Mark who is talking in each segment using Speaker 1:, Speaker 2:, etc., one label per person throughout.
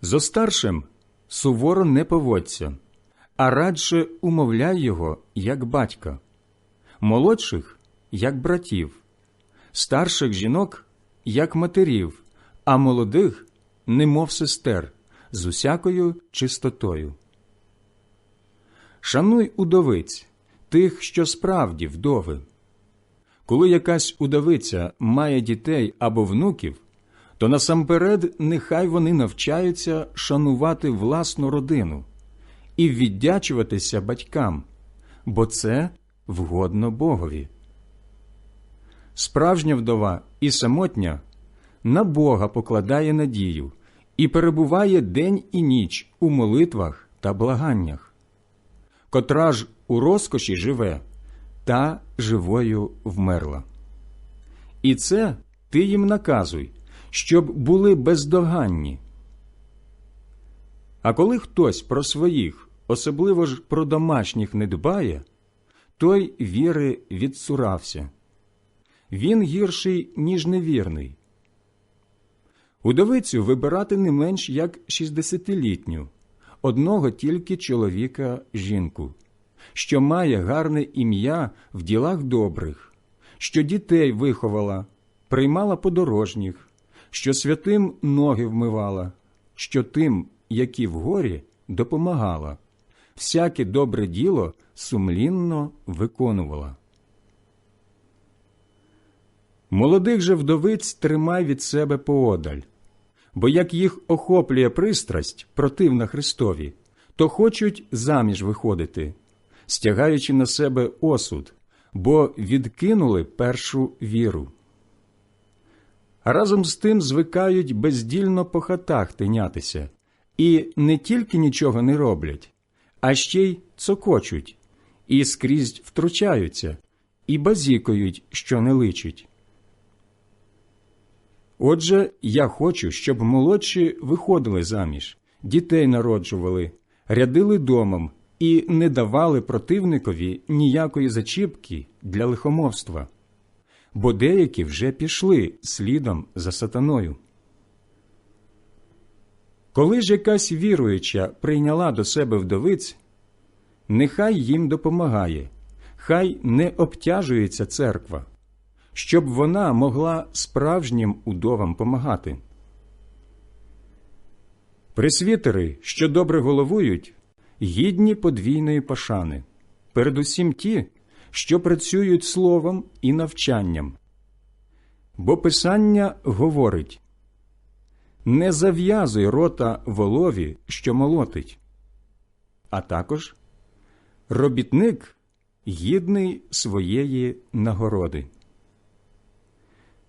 Speaker 1: Зо старшим суворо не поводься, а радше умовляй його, як батька, молодших, як братів, старших жінок, як матерів, а молодих, немов сестер, з усякою чистотою. Шануй удовиць, тих, що справді вдови. Коли якась удовиця має дітей або внуків, то насамперед нехай вони навчаються шанувати власну родину і віддячуватися батькам, бо це вгодно Богові. Справжня вдова і самотня на Бога покладає надію і перебуває день і ніч у молитвах та благаннях, котра ж у розкоші живе, та живою вмерла. І це ти їм наказуй, щоб були бездоганні. А коли хтось про своїх, особливо ж про домашніх не дбає, той віри відсурався. Він гірший, ніж невірний. Удовицю вибирати не менш як шістдесятилітню, одного тільки чоловіка жінку, що має гарне ім'я в ділах добрих, що дітей виховала, приймала подорожніх, що святим ноги вмивала, що тим, які в горі, допомагала, всяке добре діло сумлінно виконувала. Молодих же вдовиць тримай від себе поодаль, бо як їх охоплює пристрасть противна Христові, то хочуть заміж виходити, стягаючи на себе осуд, бо відкинули першу віру. Разом з тим звикають бездільно по хатах тинятися, і не тільки нічого не роблять, а ще й цокочуть, і скрізь втручаються, і базікають, що не личить. Отже, я хочу, щоб молодші виходили заміж, дітей народжували, рядили домом і не давали противникові ніякої зачіпки для лихомовства, бо деякі вже пішли слідом за сатаною. Коли ж якась віруюча прийняла до себе вдовиць, нехай їм допомагає, хай не обтяжується церква щоб вона могла справжнім удовам помагати. Пресвітери, що добре головують, гідні подвійної пошани, передусім ті, що працюють словом і навчанням. Бо Писання говорить не зав'язуй рота волові, що молотить, а також робітник гідний своєї нагороди.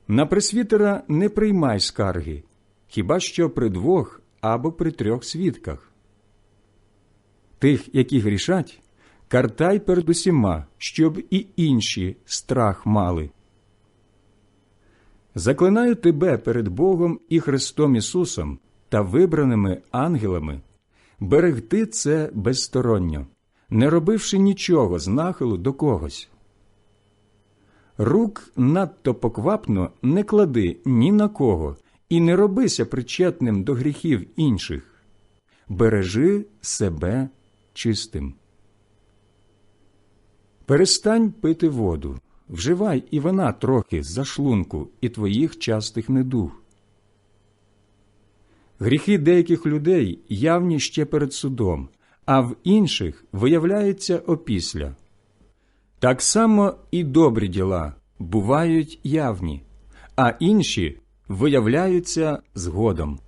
Speaker 1: На пресвітера не приймай скарги, хіба що при двох або при трьох свідках. Тих, які грішать, картай перед усіма, щоб і інші страх мали. Заклинаю тебе перед Богом і Христом Ісусом та вибраними ангелами берегти це безсторонньо, не робивши нічого з нахилу до когось. Рук надто поквапно не клади ні на кого і не робися причетним до гріхів інших. Бережи себе чистим. Перестань пити воду, вживай і вона трохи за шлунку і твоїх частих недуг. Гріхи деяких людей явні ще перед судом, а в інших виявляються опісля. Так само і добрі діла бувають явні, а інші виявляються згодом.